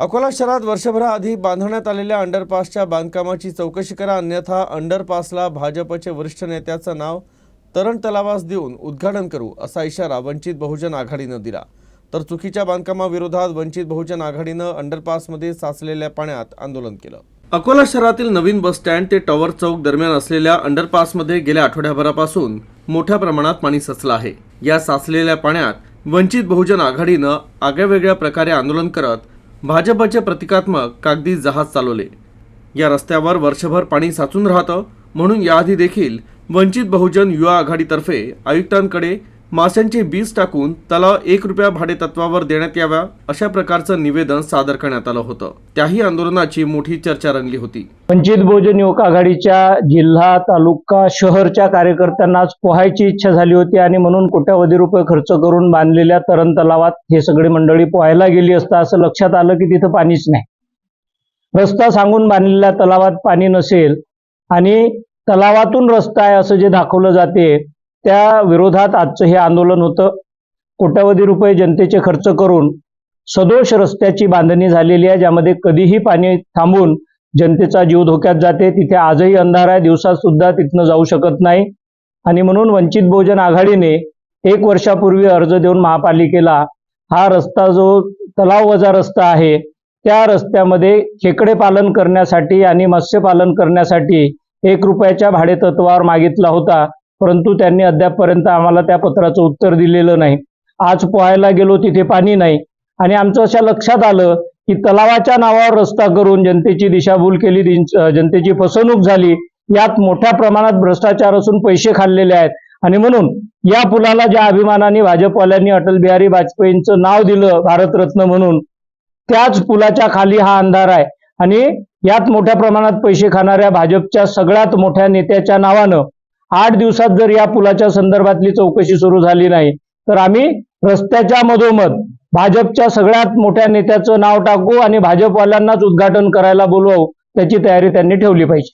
अकोला शहरात वर्षभराआधी बांधण्यात आलेल्या अंडरपासच्या बांधकामाची चौकशी करा अन्यथा अंडरपासला भाजपचे वरिष्ठ नेत्याचं नाव तरण तलावास देऊन उद्घाटन करू असा इशारा वंचित बहुजन आघाडीनं दिला. तर चुकीच्या बांधकामाविरोधात वंचित बहुजन आघाडीनं अंडरपासमध्ये साचलेल्या पाण्यात आंदोलन केलं. अकोला शहरातील नवीन बस स्टँड ते टॉवर चौक दरम्यान असलेल्या अंडरपासमध्ये गेल्या आठवड्याभरापासून मोठ्या प्रमाणात पाणी साचलं आहे. या साचलेल्या पाण्यात वंचित बहुजन आघाडीनं आगळ्यावेगळ्या प्रकारे आंदोलन करत भाजपचे प्रतिकात्मक कागदी जहाज चालवले. या रस्त्यावर वर्षभर पाणी साचून राहतं म्हणून याआधी देखील वंचित बहुजन युवा आघाडीतर्फे आयुक्तांकडे माशांचे बीज टाकून तलाव एक रुपया भाडे तत्वावर देण्यात याव्या अशा प्रकारचं निवेदन सादर करण्यात आलं होतं. त्याही आंदोलनाची मोठी चर्चा रंगली होती. वंचित बहुजन युवक आघाडीच्या जिल्हा तालुका शहरच्या कार्यकर्त्यांना आज पोहायची इच्छा झाली होती आणि म्हणून कोट्यावधी रुपये खर्च करून बांधलेल्या तरण तलावात हे सगळी मंडळी पोहायला गेली असता असं लक्षात आलं की तिथं पाणीच नाही. रस्ता सांगून बांधलेल्या तलावात पाणी नसेल आणि तलावातून रस्ता आहे असं जे दाखवलं जाते त्या विरोधात आजचं हे आंदोलन होतं. कोट्यावधी रुपये जनतेचे खर्च करून सदोष रस्त्याची बांधणी झालेली आहे ज्यामध्ये कधीही पाणी थांबून जनतेचा जीव धोक्यात जाते. तिथे आजही अंधार आहे दिवसात सुद्धा तिथनं जाऊ शकत नाही. आणि म्हणून वंचित बहुजन आघाडीने एक वर्षापूर्वी अर्ज देऊन महापालिकेला हा रस्ता जो तलाव वजा रस्ता आहे त्या रस्त्यामध्ये खेकडे पालन करण्यासाठी आणि मत्स्यपालन करण्यासाठी एक रुपयाच्या भाडेतत्वावर मागितला होता. परंतु त्यांनी अद्यापपर्यंत आम्हाला त्या पत्राचं उत्तर दिलेलं नाही. आज पोहायला गेलो तिथे पाणी नाही. आणि आमचं अशा लक्षात आलं की तलावाच्या नावावर रस्ता करून जनतेची दिशाभूल केली जनतेची फसवणूक झाली. यात मोठ्या प्रमाणात भ्रष्टाचार असून पैसे खाल्लेले आहेत. आणि म्हणून या पुलाला ज्या अभिमानाने भाजपवाल्यांनी अटल बिहारी वाजपेयींचं नाव दिलं भारतरत्न म्हणून त्याच पुलाच्या खाली हा अंधार आहे. आणि यात मोठ्या प्रमाणात पैसे खाणाऱ्या भाजपच्या सगळ्यात मोठ्या नेत्याच्या नावानं आठ दिवसात जर या पुलाच्या संदर्भातली चौकशी सुरू झाली नाही तर आम्ही रस्त्याच्या मधोमध भाजपच्या सगळ्यात मोठ्या नेत्याचं नाव टाकू आणि भाजपवाल्यांनाच उद्घाटन करायला बोलवू त्याची तयारी त्यांनी ठेवली पाहिजे.